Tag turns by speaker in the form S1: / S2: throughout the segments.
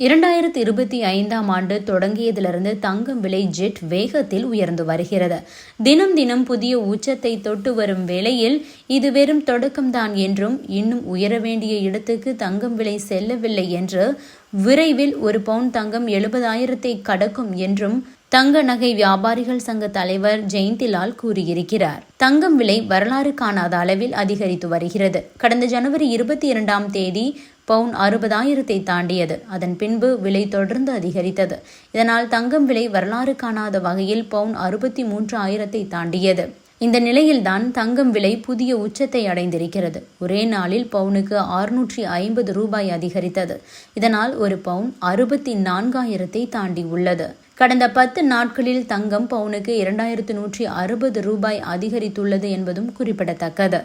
S1: இரண்டாயிரத்தி இருபத்தி ஐந்தாம் ஆண்டு தொடங்கியதிலிருந்து தங்கம் விலை ஜெட் வேகத்தில் உயர்ந்து வருகிறது. தினம் தினம் புதிய உச்சத்தை தொட்டு வரும் வேளையில் இது வெறும் தொடக்கம்தான் என்றும் இன்னும் உயர வேண்டிய இடத்துக்கு தங்கம் விலை செல்லவில்லை என்று விரைவில் ஒரு பவுன் தங்கம் எழுபதாயிரத்தை கடக்கும் என்றும் தங்க நகை வியாபாரிகள் சங்க தலைவர் ஜெயந்திலால் கூறியிருக்கிறார். தங்கம் விலை வரலாறு காணாத அளவில் அதிகரித்து வருகிறது. கடந்த ஜனவரி இருபத்தி இரண்டாம் தேதி பவுன் அறுபதாயிரத்தை தாண்டியது. அதன் பின்பு விலை தொடர்ந்து அதிகரித்தது. இதனால் தங்கம் விலை வரலாறு காணாத வகையில் பவுன் அறுபத்தி மூன்று ஆயிரத்தை தாண்டியது. இந்த நிலையில்தான் தங்கம் விலை புதிய உச்சத்தை அடைந்திருக்கிறது. ஒரே நாளில் பவுனுக்கு அறுநூற்றி ஐம்பது ரூபாய் அதிகரித்தது. இதனால் ஒரு பவுன் அறுபத்தி நான்காயிரத்தை தாண்டி உள்ளது கடந்த பத்து நாட்களில் தங்கம் பவுனுக்கு இரண்டாயிரத்து நூற்றி அறுபது ரூபாய் அதிகரித்துள்ளது என்பதும் குறிப்பிடத்தக்கது.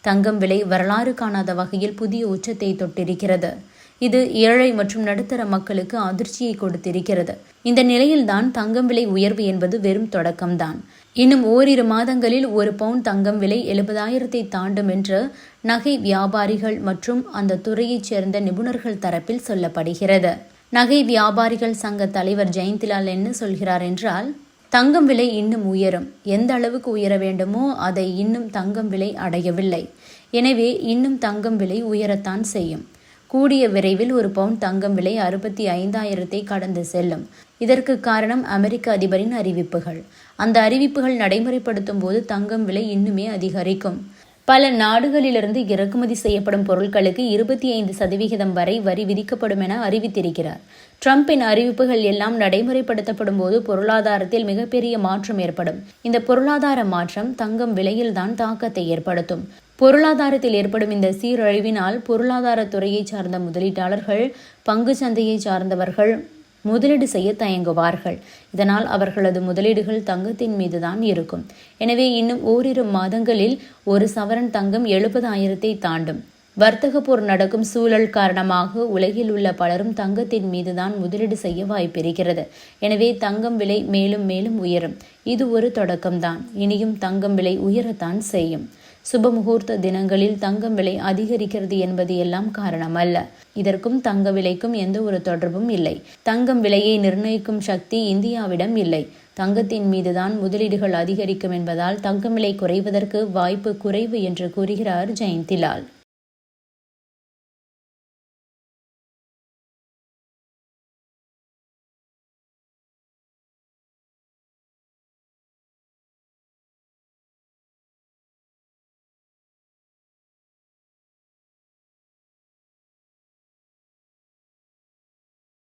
S1: தங்கம் விலை வரலாறு காணாத வகையில் புதிய உச்சத்தை தொட்டிருக்கிறது. இது ஏழை மற்றும் நடுத்தர மக்களுக்கு அதிர்ச்சியை கொடுத்திருக்கிறது. இந்த நிலையில்தான் தங்கம் விலை உயர்வு என்பது வெறும் தொடக்கம்தான். இன்னும் ஓரிரு மாதங்களில் ஒரு பவுன் தங்கம் விலை எழுபதாயிரத்தை தாண்டும் என்று நகை வியாபாரிகள் மற்றும் அந்த துறையைச் சேர்ந்த நிபுணர்கள் தரப்பில் சொல்லப்படுகிறது. நகை வியாபாரிகள் சங்க தலைவர் ஜெயந்திலால் என்ன சொல்கிறார் என்றால் தங்கம் விலை இன்னும் உயரும். எந்த அளவுக்கு உயர வேண்டுமோ அதை இன்னும் தங்கம் விலை அடையவில்லை. எனவே இன்னும் தங்கம் விலை உயரத்தான் செய்யும். கூடிய விரைவில் ஒரு பவுன் தங்கம் விலை அறுபத்தி ஐந்தாயிரத்தை கடந்து செல்லும். இதற்கு காரணம் அமெரிக்க அதிபரின் அறிவிப்புகள். அந்த அறிவிப்புகள் நடைமுறைப்படுத்தும் போது தங்கம் விலை இன்னுமே அதிகரிக்கும். பல நாடுகளிலிருந்து இறக்குமதி செய்யப்படும் பொருட்களுக்கு இருபத்தி ஐந்து சதவிகிதம் வரை வரி விதிக்கப்படும் என அறிவித்திருக்கிறார். ட்ரம்பின் அறிவிப்புகள் எல்லாம் நடைமுறைப்படுத்தப்படும் போது பொருளாதாரத்தில் மிகப்பெரிய மாற்றம் ஏற்படும். இந்த பொருளாதார மாற்றம் தங்கம் விலையில்தான் தாக்கத்தை ஏற்படுத்தும். பொருளாதாரத்தில் ஏற்படும் இந்த சீரழிவினால் பொருளாதார துறையை சார்ந்த முதலீட்டாளர்கள் பங்கு சந்தையை சார்ந்தவர்கள் முதலீடு செய்ய தயங்குவார்கள். இதனால் அவர்களது முதலீடுகள் தங்கத்தின் மீதுதான் இருக்கும். எனவே இன்னும் ஓரிரு மாதங்களில் ஒரு சவரன் தங்கம் எழுபதாயிரத்தை தாண்டும். வர்த்தக போர் நடக்கும் சூழல் காரணமாக உலகில் உள்ள பலரும் தங்கத்தின் மீதுதான் முதலீடு செய்ய வாய்ப்பிருக்கிறது. எனவே தங்கம் விலை மேலும் மேலும் உயரும். இது ஒரு தொடக்கம்தான். இனியும் தங்கம் விலை உயரத்தான் செய்யும். சுப முகூர்த்த தினங்களில் தங்கம் விலை அதிகரிக்கிறது என்பது எல்லாம் காரணம் அல்ல இதற்கும் தங்க விலைக்கும் எந்த ஒரு தொடர்பும் இல்லை. தங்கம் விலையை நிர்ணயிக்கும் சக்தி இந்தியாவிடம் இல்லை. தங்கத்தின் மீதுதான் முதலீடுகள் அதிகரிக்கும் என்பதால் தங்கம் விலை குறைவதற்கு வாய்ப்பு குறைவு என்று கூறுகிறார் ஜெயந்திலால்.